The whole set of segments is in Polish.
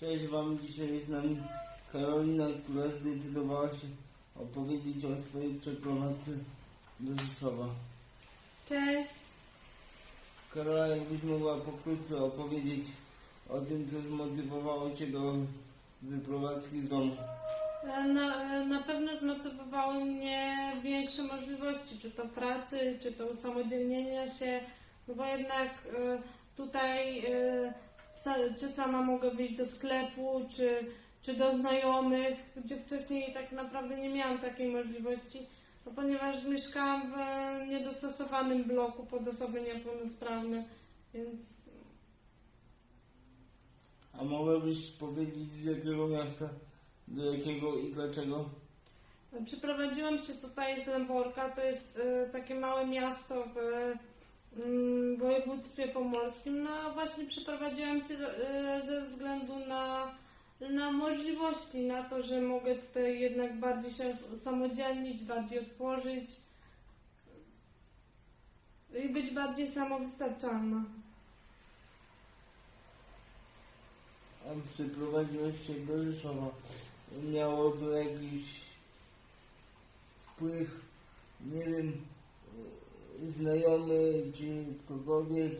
Cześć Wam, dzisiaj jest z nami Karolina, która zdecydowała się opowiedzieć o swojej przeprowadzce do Rzeszowa. Cześć. Karola, jakbyś mogła pokrótce opowiedzieć o tym, co zmotywowało Cię do wyprowadzki z domu. E, Na, e, na pewno zmotywowały mnie większe możliwości, czy to pracy, czy to usamodzielnienia się, no bo jednak e, tutaj sa- czy sama mogę wyjść do sklepu, czy, czy do znajomych, gdzie wcześniej tak naprawdę nie miałam takiej możliwości, no ponieważ mieszkałam w niedostosowanym bloku pod osoby niepełnosprawne, więc A mogłabyś powiedzieć z jakiego miasta, do jakiego i dlaczego? Przyprowadziłam się tutaj z Lęborka, to jest e, takie małe miasto w województwie pomorskim. No właśnie przyprowadziłam się e, ze względu na, na możliwości, na to, że mogę tutaj jednak bardziej się samodzielnić, bardziej otworzyć i być bardziej samowystarczalna. A przyprowadziłeś się do Rzeszowa. Miało to jakiś wpływ, nie wiem, znajomy czy ktokolwiek,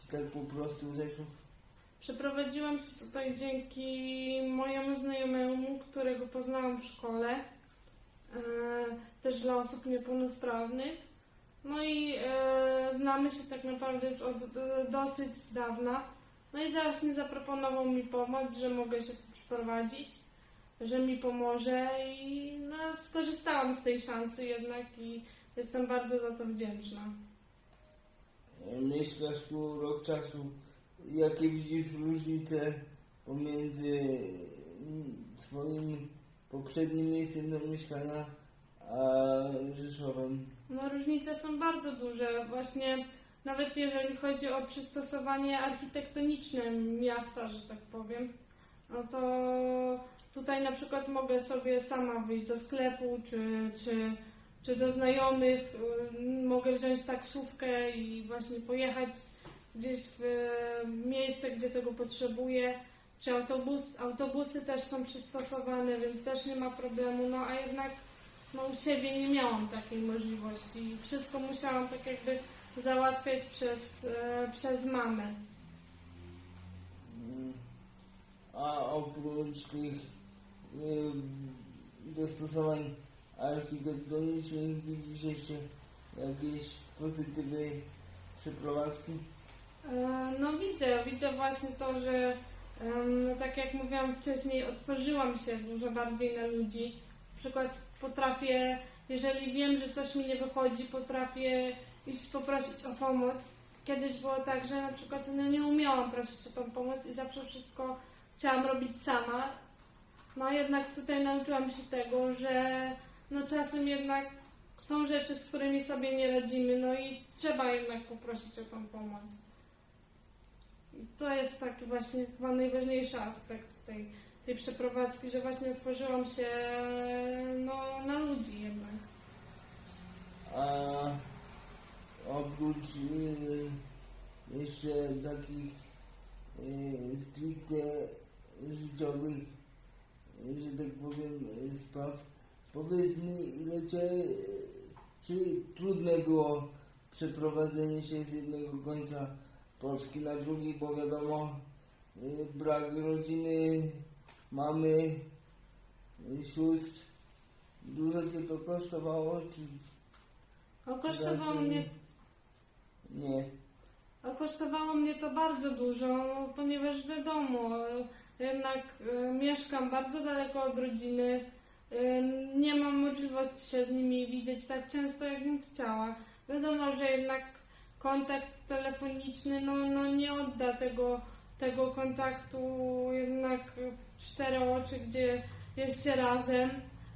czy tak po prostu Rzeszów? Przeprowadziłam się tutaj dzięki mojemu znajomemu, którego poznałam w szkole, e, też dla osób niepełnosprawnych. No i e, znamy się tak naprawdę już od e, dosyć dawna. No i zaraz mi zaproponował mi pomoc, że mogę się tu przyprowadzić, że mi pomoże i no, skorzystałam z tej szansy jednak i jestem bardzo za to wdzięczna. Mieszkasz tu rok czasu. Jakie widzisz różnice pomiędzy mm, Twoim poprzednim miejscem do mieszkania a Rzeszowem? No różnice są bardzo duże. Właśnie nawet jeżeli chodzi o przystosowanie architektoniczne miasta, że tak powiem, no to tutaj na przykład mogę sobie sama wyjść do sklepu czy, czy, czy do znajomych, y, mogę wziąć taksówkę i właśnie pojechać gdzieś w y, miejsce, gdzie tego potrzebuję. Czy autobus, autobusy też są przystosowane, więc też nie ma problemu. No a jednak no u siebie nie miałam takiej możliwości. Wszystko musiałam tak jakby załatwiać przez, e, przez mamę. A oprócz tych y, dostosowań architektonicznych widzisz jeszcze jakieś pozytywy przeprowadzki? E, No widzę, widzę właśnie to, że no tak jak mówiłam wcześniej, otworzyłam się dużo bardziej na ludzi. Na przykład potrafię, jeżeli wiem, że coś mi nie wychodzi, potrafię iść poprosić o pomoc. Kiedyś było tak, że na przykład no, nie umiałam prosić o tą pomoc i zawsze wszystko chciałam robić sama. No jednak tutaj nauczyłam się tego, że no czasem jednak są rzeczy, z którymi sobie nie radzimy, no i trzeba jednak poprosić o tą pomoc. I to jest taki właśnie chyba najważniejszy aspekt tej, tej przeprowadzki, że właśnie otworzyłam się no, na ludzi jednak. A oprócz y, jeszcze takich y, stricte życiowych, y, że tak powiem, y, spraw, powiedz mi, ile cię, y, czy trudne było przeprowadzenie się z jednego końca Polski na drugi, bo wiadomo, y, brak rodziny, mamy, y, sióstr, dużo cię to kosztowało, czy No, kosztowało Znaczy- mnie nie? A kosztowało mnie to bardzo dużo, ponieważ wiadomo, jednak e, mieszkam bardzo daleko od rodziny, nie mam możliwości się z nimi widzieć tak często, jakbym chciała. Wiadomo, że jednak kontakt telefoniczny no, no nie odda tego, tego kontaktu jednak w cztery oczy, gdzie jest się razem.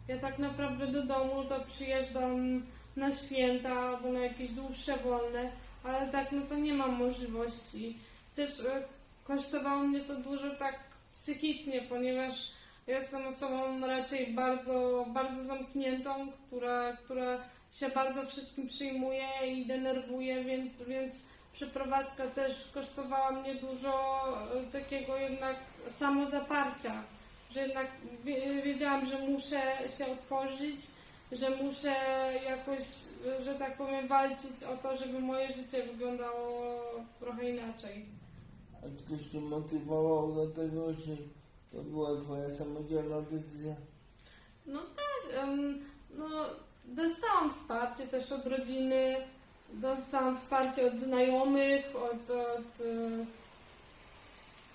Ja tak naprawdę do domu to przyjeżdżam na święta albo na jakieś dłuższe wolne, ale tak, no to nie mam możliwości. Też e, kosztowało mnie to dużo tak psychicznie, ponieważ jestem osobą raczej bardzo, bardzo zamkniętą, która, która się bardzo wszystkim przyjmuje i denerwuje, więc, więc przeprowadzka też kosztowała mnie dużo e, takiego jednak samozaparcia, że jednak wie- wiedziałam, że muszę się otworzyć, że muszę jakoś, e, że tak powiem, walczyć o to, żeby moje życie wyglądało trochę inaczej. A ktoś cię motywował do tego, czy to była twoja samodzielna decyzja? No tak, em, no dostałam wsparcie też od rodziny, dostałam wsparcie od znajomych, od, od e,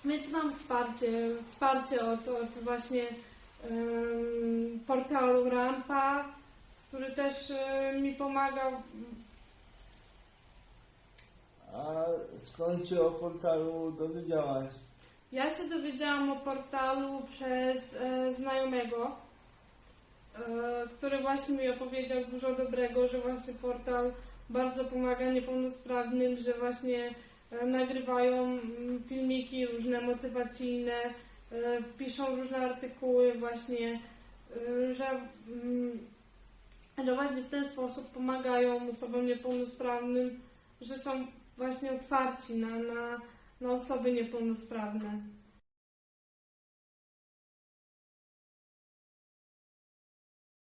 więc mam wsparcie, wsparcie od, od właśnie em, portalu Rampa, który też e, mi pomagał. A skąd się o portalu dowiedziałaś? Ja się dowiedziałam o portalu przez e, znajomego, e, który właśnie mi opowiedział dużo dobrego, że właśnie portal bardzo pomaga niepełnosprawnym, że właśnie e, nagrywają mm, filmiki różne motywacyjne, e, piszą różne artykuły właśnie, e, że, mm, że właśnie w ten sposób pomagają osobom niepełnosprawnym, że są właśnie otwarci na, na, na osoby niepełnosprawne.